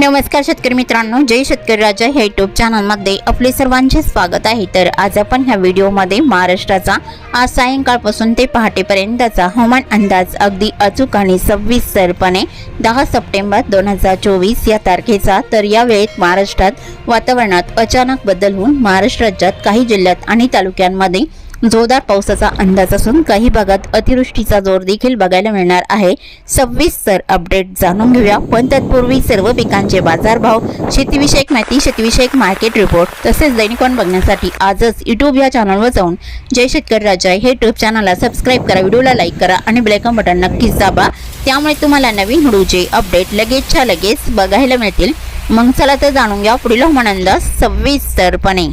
नमस्कार शेतकरी मित्रांनो जय शेतकरी राजा ह्या युट्यूब चॅनलमध्ये आपले सर्वांचे स्वागत आहे. तर आज आपण ह्या व्हिडिओमध्ये महाराष्ट्राचा आज सायंकाळपासून ते पहाटेपर्यंतचा हवामान अंदाज अगदी अचूक आणि सविस्तरपणे दहा सप्टेंबर दोन हजार चोवीस या तारखेचा. तर या वेळेत महाराष्ट्रात वातावरणात अचानक बदल होऊन महाराष्ट्र राज्यात काही जिल्ह्यात आणि तालुक्यांमध्ये जोरदार पावसाचा अंदाज असून काही भागात अतिवृष्टीचा जोर देखील बघायला मिळणार आहे. सविस्तर अपडेट जाणून घेऊया. पण तत्पूर्वी सर्व पिकांचे बाजारभाव शेतीविषयक माहिती शेतीविषयक मार्केट रिपोर्ट तसेच दैनिकवन बघण्यासाठी आजच युट्यूब या चॅनलवर जाऊन जय शेतकरी राजा हे ट्यूब चॅनलला सबस्क्राईब करा व्हिडिओला लाईक करा आणि ब्लॅकन बटन नक्कीच दाबा. त्यामुळे तुम्हाला नवीन व्हिडिओचे अपडेट लगेचच्या लगेच बघायला मिळतील. मग चला तर जाणून घ्या पुढील हवामान अंदाज सविस्तरपणे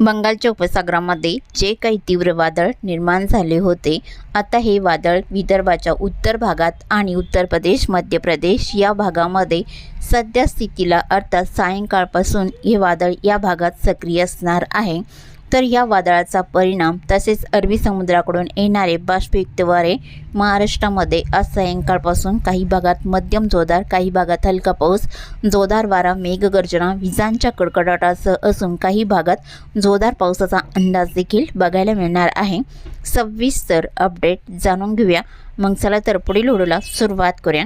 बंगालच्या उपसागरामध्ये जे काही तीव्र वादळ निर्माण झाले होते आता हे वादळ विदर्भाच्या उत्तर भागात आणि उत्तर प्रदेश मध्य प्रदेश या भागामध्ये सध्या स्थितीला अर्थात सायंकाळपासून हे वादळ या भागात सक्रिय असणार आहे. तर या वादळाचा परिणाम तसेच अरबी समुद्राकडून येणारे बाष्पयुक्त वारे महाराष्ट्रामध्ये आज सायंकाळपासून काही भागात मध्यम जोरदार काही भागात हलका पाऊस जोरदार वारा मेघगर्जना विजांच्या कडकडाटासह असून काही भागात जोरदार पावसाचा अंदाज देखील बघायला मिळणार आहे. सविस्तर अपडेट जाणून घेऊया. मग चला तर पुढील उडूला सुरुवात करूया.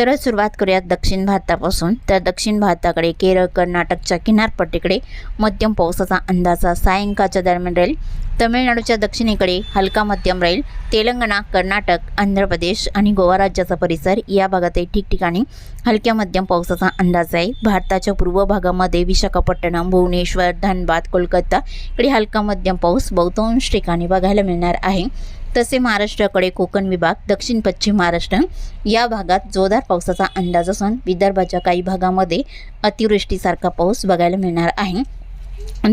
तर सुरुवात करूयात दक्षिण भारतापासून. तर दक्षिण भारताकडे केरळ कर्नाटकच्या किनारपट्टीकडे मध्यम पावसाचा अंदाजा सायंकाळच्या दरम्यान राहील. तमिळनाडूच्या दक्षिणेकडे हलका मध्यम राहील. तेलंगणा कर्नाटक आंध्र प्रदेश आणि गोवा राज्याचा परिसर या भागातही ठिकठिकाणी हलक्या मध्यम पावसाचा अंदाज आहे. भारताच्या पूर्व भागामध्ये विशाखापट्टणम भुवनेश्वर धनबाद कोलकाता इकडे हलका मध्यम पाऊस बहुतांश ठिकाणी बघायला मिळणार आहे. तसे महाराष्ट्राकडे कोकण विभाग दक्षिण पश्चिम महाराष्ट्र या भागात जोरदार पावसाचा अंदाज असून विदर्भाच्या काही भागामध्ये अतिवृष्टीसारखा पाऊस बघायला मिळणार आहे.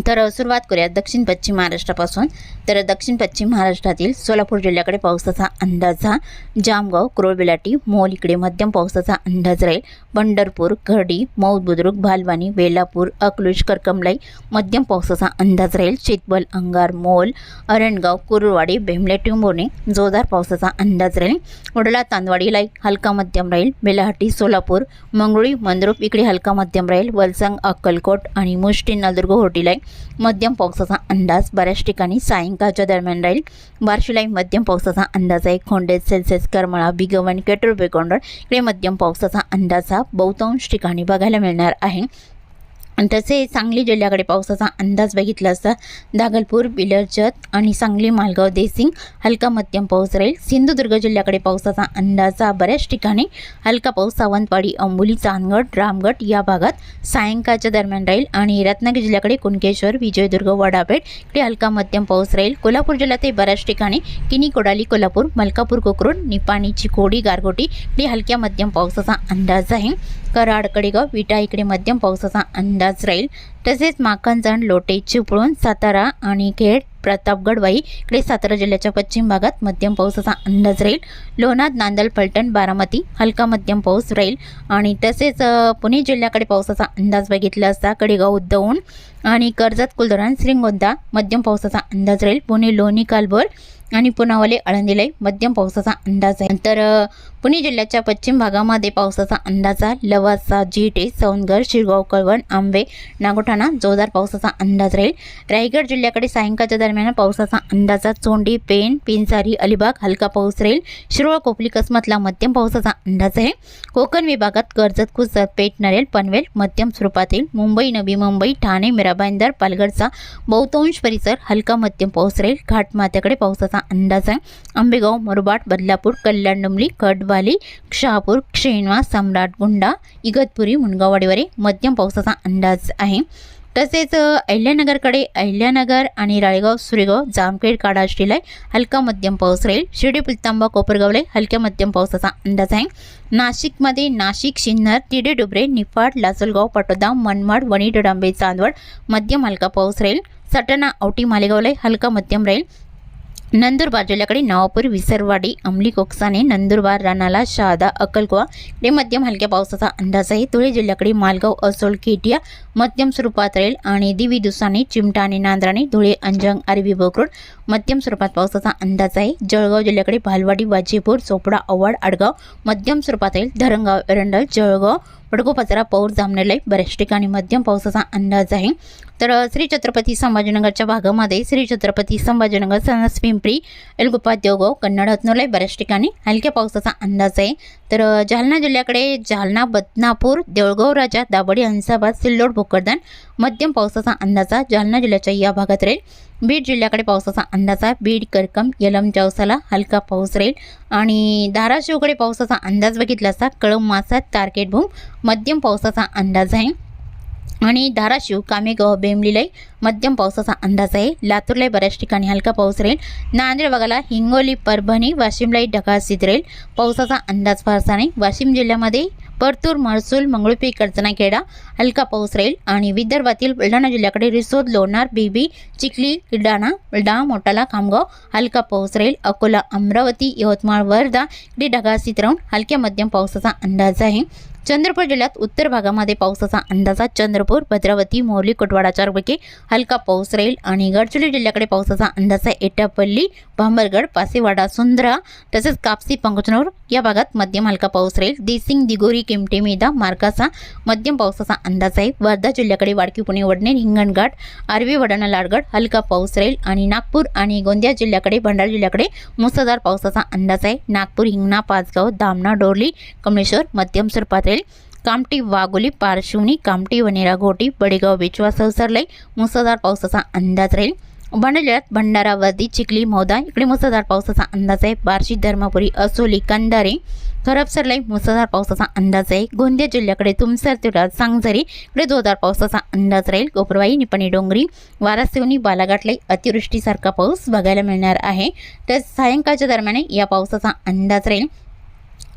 तर सुरुवात करूया दक्षिण पश्चिम महाराष्ट्रापासून. तर दक्षिण पश्चिम महाराष्ट्रातील सोलापूर जिल्ह्याकडे पावसाचा अंदाज हा. जामगाव क्रोळबिलाटी मोल इकडे मध्यम पावसाचा अंदाज राहील. पंढरपूर घरडी मौद बुद्रुक भालवानी वेलापूर अकलूज करकमलाई मध्यम पावसाचा अंदाज राहील. चितबल अंगार मोल अरणगाव कुरुवाडी बेमले टिंबोणे जोरदार पावसाचा अंदाज राहील. वडला तांदवाडीलाई हलका मध्यम राहील. बेलाहाटी सोलापूर मंगळुळी मंद्रुप इकडे हलका मध्यम राहील. वलसंग अक्कलकोट आणि मुष्टी नलदुर्ग होटीलाई मध्यम पावसाचा अंदाज बऱ्याच ठिकाणी सायंकाळच्या दरम्यान राहील. बार्शीलाई मध्यम पावसाचा अंदाज आहे. खोंडे सेल्सिअस करमळा बिगवण केटूर बेकोंडर इकडे मध्यम पावसाचा अंदाज हा बहुतांश ठिकाणी बघायला मिळणार आहे. तसे सांगली जिल्ह्याकडे पावसाचा अंदाज बघितला असता दागलपूर बिलरजत आणि सांगली मालगाव देसिंग हलका मध्यम पाऊस राहील. सिंधुदुर्ग जिल्ह्याकडे पावसाचा अंदाज हा बऱ्याच ठिकाणी हलका पाऊस सावंतवाडी अंबोली चांदगड रामगड या भागात सायंकाळच्या दरम्यान राहील आणि रत्नागिरी जिल्ह्याकडे कुणकेश्वर विजयदुर्ग वडापेठ इकडे हलका मध्यम पाऊस राहील. कोल्हापूर जिल्ह्यातही बऱ्याच ठिकाणी किनी कोडाली कोल्हापूर मलकापूर कोकरूड निपाणी चिकोडी गारगोटी इकडे हलक्या मध्यम पावसाचा अंदाज आहे. कराड कडेगाव विटा इकडे मध्यम पावसाचा अंदाज राहील. तसेच माखणजण लोटे चिपळूण सातारा आणि खेड प्रतापगडवाई इकडे सातारा जिल्ह्याच्या पश्चिम भागात मध्यम पावसाचा अंदाज राहील. लोणार नांदल फलटण बारामती हलका मध्यम पाऊस राहील. आणि तसेच पुणे जिल्ह्याकडे पावसाचा अंदाज बघितला असता कडेगाव उद्धवून आणि कर्जत कुलधरण श्रीगोंदा मध्यम पावसाचा अंदाज राहील. पुणे लोणी कालभोर आणि पुनावले आळंदीला मध्यम पावसाचा अंदाज आहे. तर पुणे जिल्ह्याच्या पश्चिम भागामध्ये पावसाचा अंदाजा लवासा जिटे सौंदगड शिरगाव कळवण आंबे नागोठाणा जोरदार पावसाचा अंदाज राहील. रायगड जिल्ह्याकडे सायंकाळच्या दरम्यान पावसाचा अंदाजा चोंडी पेन पिंजारी अलिबाग हलका पाऊस राहील. शिरोळ कोपली कसमतला मध्यम पावसाचा अंदाज आहे. कोकण विभागात कर्जत कुसत पेठ नरेल पनवेल मध्यम स्वरूपात येईल. मुंबई नवी मुंबई ठाणे मिराबाईंदर पालघरचा बहुतांश परिसर हलका मध्यम पाऊस राहील. घाटमाथ्याकडे पावसाचा अंदाज आहे? आंबेगाव मुरबाड बदलापूर कल्याण डुंबली कडवाली शहापूर शेणवा सम्राट गुंडा इगतपुरी मुनगाववाडीवरे मध्यम पावसाचा अंदाज आहे. तसेच अहिल्यानगरकडे अहिल्यानगर आणि राळेगाव सुरेगाव जामखेड काडाष्टीला हलका मध्यम पाऊस राहील. शिर्डी पुलतांबा कोपरगावला हलक्या मध्यम पावसाचा अंदाज आहे. नाशिकमध्ये नाशिक सिन्नर तिडे डुबरे निफाड लासलगाव पटोदा मनमाड वणी डोडांबे चांदवड मध्यम हलका पाऊस राहील. सटाणा औटी मालेगावला हलका मध्यम राहील. नंदुरबार जिल्ह्याकडे नावापूर विसरवाडी अंमली कोकसाने नंदुरबार रानाला शहादा अक्कलकोवा इकडे मध्यम हलक्या पावसाचा अंदाज आहे. धुळे जिल्ह्याकडे मालगाव असोल केटिया मध्यम स्वरूपात राहील आणि दिवी दुसाने चिमटा आणि नांद्राने धुळे अंजंग आरवी बोकरोड मध्यम स्वरूपात पावसाचा अंदाज आहे. जळगाव जिल्ह्याकडे भालवाडी वाजेपूर चोपडा आव्हाड आडगाव मध्यम स्वरूपात राहील धरणगाव एरंडल जळगाव बडगोपाचरा पौर जामनेला बऱ्याच ठिकाणी मध्यम पावसाचा अंदाज आहे. तर श्री छत्रपती संभाजीनगरच्या भागामध्ये श्री छत्रपती संभाजीनगर सनस पिंपरी एलगुप्पा देवगाव कन्नड हतनोला बऱ्याच ठिकाणी हलक्या पावसाचा अंदाज आहे. तर जालना जिल्ह्याकडे जालना बदनापूर देऊळगाव राजा दाबडी हंसाबाद सिल्लोड भोकरदन मध्यम पावसाचा अंदाजा जालना जिल्ह्याच्या या भागात राहील. बीड जिल्ह्याकडे पावसाचा अंदाजा बीड करकम यलम चौसाला हलका पाऊस राहील. आणि धाराशिवकडे पावसाचा अंदाज बघितला असता कळम मासा तारकेट भूम. मध्यम पावसाचा अंदाज आहे. आणि धाराशिव कामेगाव बेमलीलाही मध्यम पावसाचा अंदाज आहे. लातूरलाही बऱ्याच ठिकाणी हलका पाऊस राहील. नांदेड भागाला हिंगोली परभणी वाशिमलाही ढगाळ सिद्ध राहील. पावसाचा अंदाज फारसा नाही. वाशिम जिल्ह्यामध्ये परतूर महसूल मंगळुपी करचनाखेडा हलका पाऊस राहील आणि विदर्भातील बुलढाणा जिल्ह्याकडे रिसोद लोणार बीबी चिखली किडाणा बुलढाणा मोटाला खामगाव हलका पाऊस राहील अकोला अमरावती यवतमाळ वर्धा इकडे ढगाळ स्थित राहून हलक्या मध्यम पावसाचा अंदाज आहे. चंद्रपूर जिल्ह्यात उत्तर भागामध्ये पावसाचा अंदाजा चंद्रपूर भद्रावती मोरली कुटवाडा चारपैकी हलका पाऊस राहील आणि गडचिरोली जिल्ह्याकडे पावसाचा अंदाज आहे. एटापल्ली भांबरगड पासेवाडा सुंदरा तसेच कापसी पंकचनूर या भागात मध्यम हलका पाऊस राहील. देसिंग दिगोरी किमटे मेदा मार्गाचा मध्यम पावसाचा अंदाज आहे. वर्धा जिल्ह्याकडे वाडकी पुणे वडनेर हिंगणघाट आरवी वडाणा लाडगड हलका पाऊस राहील आणि नागपूर आणि गोंदिया जिल्ह्याकडे भंडारा जिल्ह्याकडे मुसळधार पावसाचा अंदाज आहे. नागपूर हिंगणा पाचगाव दामणा डोरली कमलेश्वर मध्यम स्वरूपात राहील. कामठी वाघोली पारशिवनी कामठी वनेरा घोटी बडेगाव बेचवा संसरलई मुसळधार पावसाचा अंदाज राहील. भंडारा जिल्ह्यात भंडारा चिखली मौदा इकडे मुसळधार पावसाचा अंदाज आहे. बार्शी धर्मपुरी असोली कंदारे खरबसरलाई मुसळधार पावसाचा अंदाज आहे. गोंदिया जिल्ह्याकडे तुमसर तुला सांगझरी इकडे जोरदार पावसाचा अंदाज राहील. गोपरवाई निपणी डोंगरी वारासिवनी बालाघाटलाई अतिवृष्टीसारखा पाऊस बघायला मिळणार आहे. तर सायंकाळच्या दरम्यान या पावसाचा अंदाज राहील.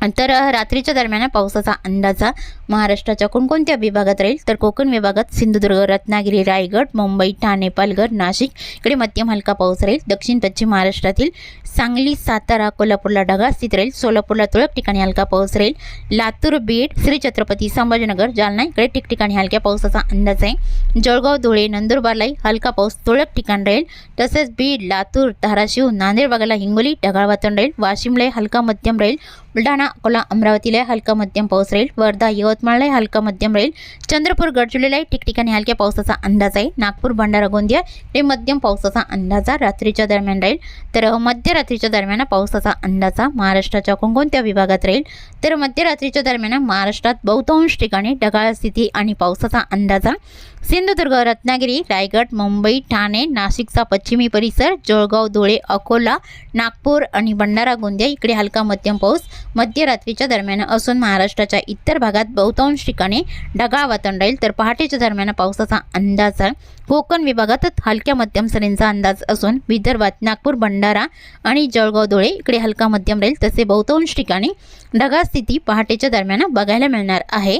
तर रात्रीच्या दरम्यान पावसाचा अंदाजा महाराष्ट्राच्या कोणकोणत्या विभागात राहील? तर कोकण विभागात सिंधुदुर्ग रत्नागिरी रायगड मुंबई ठाणे पालघर नाशिक इकडे मध्यम हलका पाऊस राहील. दक्षिण पश्चिम महाराष्ट्रातील सांगली सातारा कोल्हापूरला ढगाळ स्थित राहील. सोलापूरला तुरळक ठिकाणी हलका पाऊस राहील. लातूर बीड श्री छत्रपती संभाजीनगर जालना इकडे ठिकठिकाणी हलक्या पावसाचा अंदाज आहे. जळगाव धुळे नंदुरबारलाही हलका पाऊस तुरळक ठिकाण राहील. तसेच बीड लातूर धाराशिव नांदेड भागाला हिंगोली ढगाळ वातावरण राहील. वाशिमलाही हलका मध्यम राहील. बुलढाणा अकोला अमरावतीला हलका मध्यम पाऊस राहील. वर्धा यवत यवतमाळलाही हलका मध्यम राहील चंद्रपूर गडचिरोलीलाही ठिकठिकाणी हलक्या पावसाचा अंदाज आहे. नागपूर भंडारा गोंदिया हे मध्यम पावसाचा अंदाजा रात्रीच्या दरम्यान राहील तर मध्यरात्रीच्या दरम्यान पावसाचा अंदाजा महाराष्ट्राच्या कोणकोणत्या विभागात राहील तर मध्यरात्रीच्या दरम्यान महाराष्ट्रात बहुतांश ठिकाणी ढगाळ स्थिती आणि पावसाचा अंदाजा सिंधुदुर्ग रत्नागिरी रायगड मुंबई ठाणे नाशिकचा पश्चिमी परिसर जळगाव धुळे अकोला नागपूर आणि भंडारा गोंदिया इकडे हलका मध्यम पाऊस मध्यरात्रीच्या दरम्यान असून महाराष्ट्राच्या इतर भागात बहुतांश ठिकाणी ढगाळ वातावरण राहील. तर पहाटेच्या दरम्यान पावसाचा अंदाज आहे. कोकण विभागात हलक्या मध्यम सरींचा अंदाज असून विदर्भात नागपूर भंडारा आणि जळगाव धुळे इकडे हलका मध्यम राहील. तसे बहुतांश ठिकाणी ढगाळ स्थिती पहाटेच्या दरम्यान बघायला मिळणार आहे.